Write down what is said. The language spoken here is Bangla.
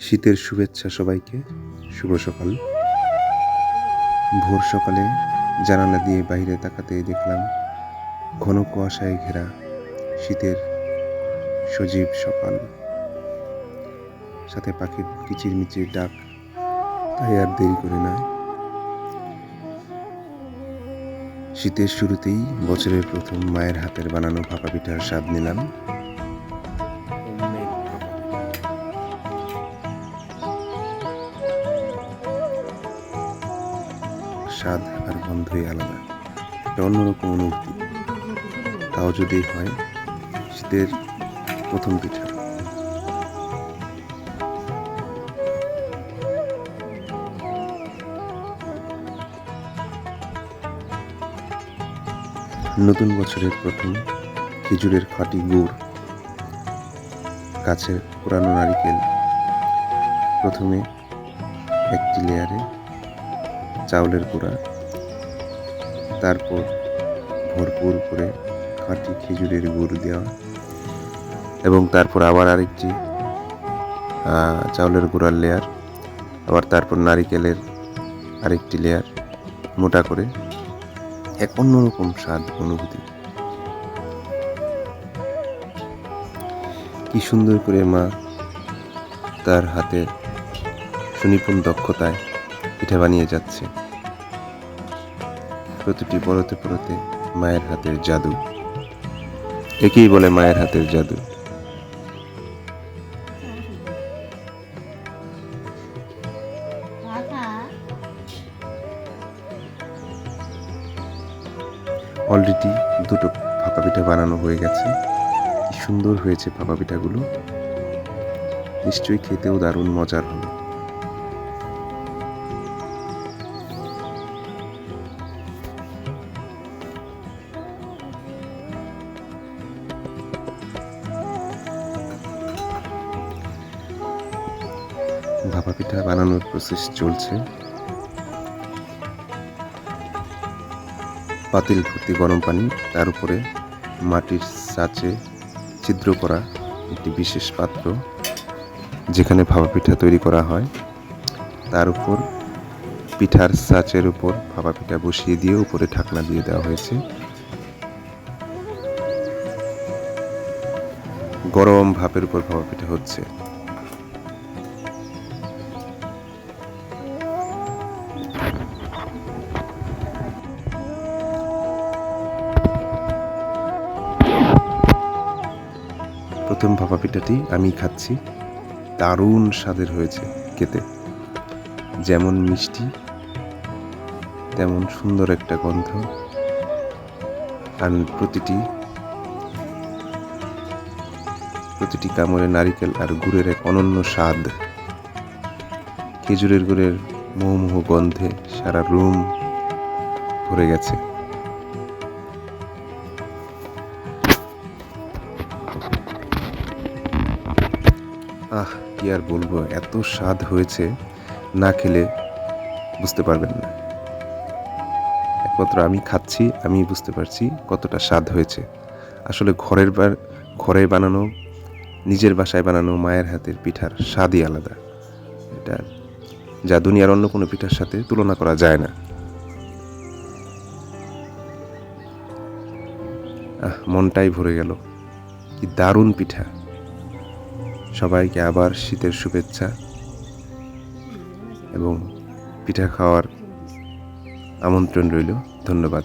শীতের শুভেচ্ছা সবাইকে। শুভ সকাল। ভোর সকালে জানালা দিয়ে বাইরে তাকাতে দেখলাম ঘন কুয়াশায় ঘেরা শীতের সজীব সকাল। সাথে পাখির কিচিরমিচির ডাক, তাই আর দেরি করে না শীতের শুরুতেই বছরের প্রথম মায়ের হাতের বানানো ভাপা পিঠার স্বাদ নিলাম। স্বাদ আর গন্ধই আলাদা। একটা অন্যরকম অনুভূতি। তাও যদি হয়, শীতের প্রথম পিঠা নতুন বছরের প্রথম খেজুরের খাঁটি গুড়। গাছের পুরানো নারিকেল প্রথমে একটি লেয়ারে চাউলের গুঁড়া। তারপর ভরপুর করে খাঁটি খেজুরের গুড় দেওয়া। এবং তারপর আবার আরেকটি চাউলের গুঁড়ার লেয়ার আবার তারপর নারিকেলের আরেকটি লেয়ার মোটা করে এক অন্যরকম স্বাদ অনুভূতি। কি সুন্দর করে মা তার হাতে সুনিপুণ দক্ষতায় পিঠা বানিয়ে যাচ্ছে। প্রতিটি পরতে পরতে মায়ের হাতের জাদু। একেই বলে মায়ের হাতের জাদু। অলরেডি দুটো ভাপা পিঠা বানানো হয়ে গেছে। কি সুন্দর হয়েছে ভাপা পিঠাগুলো। নিশ্চয়ই খেতেও দারুণ মজার হবে। ভাপা পিঠা বানানোর প্রসেস চলছে। পাতিল ভর্তি গরম পানি, তার উপরে মাটির সাচে ছিদ্র করা একটি বিশেষ পাত্র, যেখানে ভাপা পিঠা তৈরি করা হয়। তার উপর পিঠার সাচের উপর ভাপা পিঠা বসিয়ে দিয়ে উপরে ঢাকনা দিয়ে দেওয়া হয়েছে। গরম ভাপের উপর ভাপা পিঠা হচ্ছে। প্রথম ভাপা পিঠাটি আমি খাচ্ছি। দারুণ স্বাদের হয়েছে খেতে। যেমন মিষ্টি, তেমন সুন্দর একটা গন্ধ। আর প্রতিটি প্রতিটি কামড়ে নারিকেল আর গুড়ের এক অনন্য স্বাদ। খেজুরের গুড়ের মোহমোহ গন্ধে সারা রুম ভরে গেছে। আহ, কি আর বলব, এত স্বাদ হয়েছে, না খেলে বুঝতে পারবেন না। একমাত্র আমি খাচ্ছি আমি বুঝতে পারছি কতটা স্বাদ হয়েছে। আসলে ঘরের বার, ঘরে বানানো, নিজের বাসায় বানানো মায়ের হাতের পিঠার স্বাদই আলাদা। এটা যা দুনিয়ার অন্য কোনো পিঠার সাথে তুলনা করা যায় না। আহ, মনটাই ভরে গেল। কি দারুণ পিঠা। সবাইকে আবার শীতের শুভেচ্ছা এবং পিঠা খাওয়ার আমন্ত্রণ রইল। ধন্যবাদ।